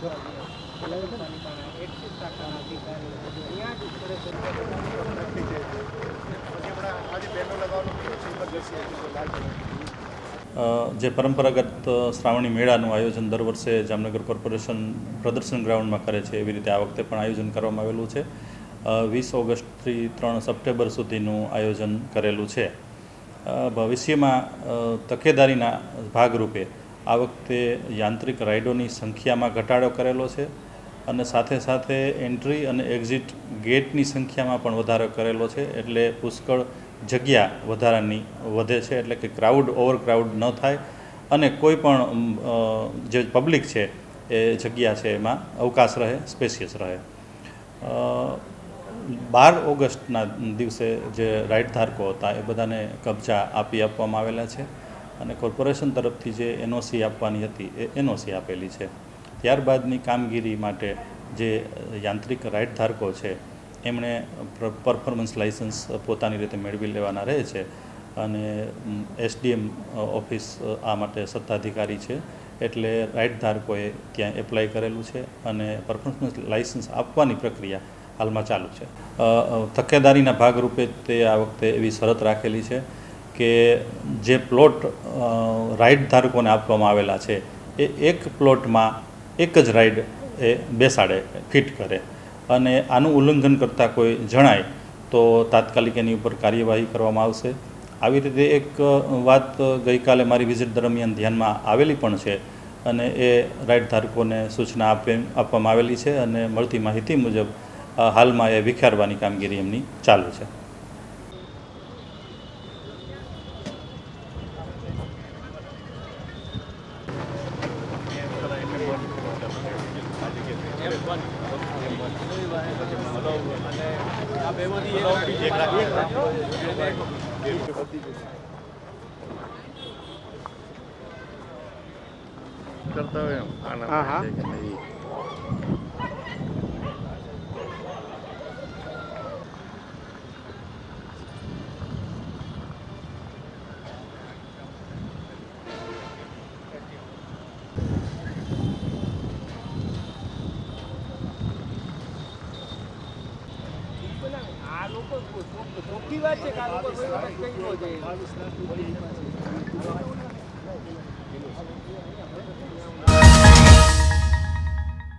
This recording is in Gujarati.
જે પરંપરાગત શ્રાવણી મેળાનું આયોજન દર વર્ષે જામનગર કોર્પોરેશન પ્રદર્શન ગ્રાઉન્ડમાં કરે છે, એવી રીતે આ વખતે પણ આયોજન કરવામાં આવેલું છે. વીસ ઓગસ્ટથી ત્રણ સપ્ટેમ્બર સુધીનું આયોજન કરેલું છે. ભવિષ્યમાં તકેદારીના ભાગરૂપે આ વખતે યાંત્રિક રાઇડોની સંખ્યામાં ઘટાડો કરેલો છે અને સાથે સાથે એન્ટ્રી અને એક્ઝિટ ગેટની સંખ્યામાં પણ વધારો કરેલો છે એટલે પુષ્કળ જગ્યા વધારાની વધે છે એટલે કે ક્રાઉડ, ઓવરક્રાઉડ ન થાય અને કોઈ પણ જે પબ્લિક છે એ જગ્યા છે એમાં અવકાશ રહે, સ્પેશિયસ રહે. બાર ઓગસ્ટના દિવસે જે રાઇડ ધારકો હતા એ બધાને કબજા આપી આપવામાં આવેલા છે. અને કોર્પોરેશન તરફથી જે એનઓસી આપવાની હતી એ એનઓસી આપેલી છે. ત્યારબાદની કામગીરી માટે જે યાંત્રિક રાઇડ ધારકો છે, એમણે પરફોર્મન્સ લાઇસન્સ પોતાની રીતે મેળવી લેવાના રહે છે અને એસડીએમ ઓફિસ આ માટે સત્તાધિકારી છે. એટલે રાઇડ ધારકોએ ત્યાં એપ્લાય કરેલું છે અને પરફોર્મન્સ લાઇસન્સ આપવાની પ્રક્રિયા હાલમાં ચાલુ છે. તકેદારીના ભાગરૂપે તે આ વખતે એવી શરત રાખેલી છે કે જે પ્લોટ રાઇડ ધારકોને આપવામાં આવેલા છે, એ એક પ્લોટમાં એક જ રાઇડ એ બેસાડે ફિટ કરે. અને આનું ઉલ્લંઘન કરતાં કોઈ જણાય તો તાત્કાલિક એની ઉપર કાર્યવાહી કરવામાં આવશે. આવી રીતે એક વાત ગઈકાલે મારી વિઝિટ દરમિયાન ધ્યાનમાં આવેલી પણ છે અને એ રાઇડ ધારકોને સૂચના આપે, આપવામાં આવેલી છે અને મળતી માહિતી મુજબ હાલમાં એ વિખારવાની કામગીરી એમની ચાલુ છે. કરતા હોય એમ. આના હા, હા. છે કે નહીં આ લોકો ચોખ્ખી વાત છે કે આ લોકો કોઈ ન જાય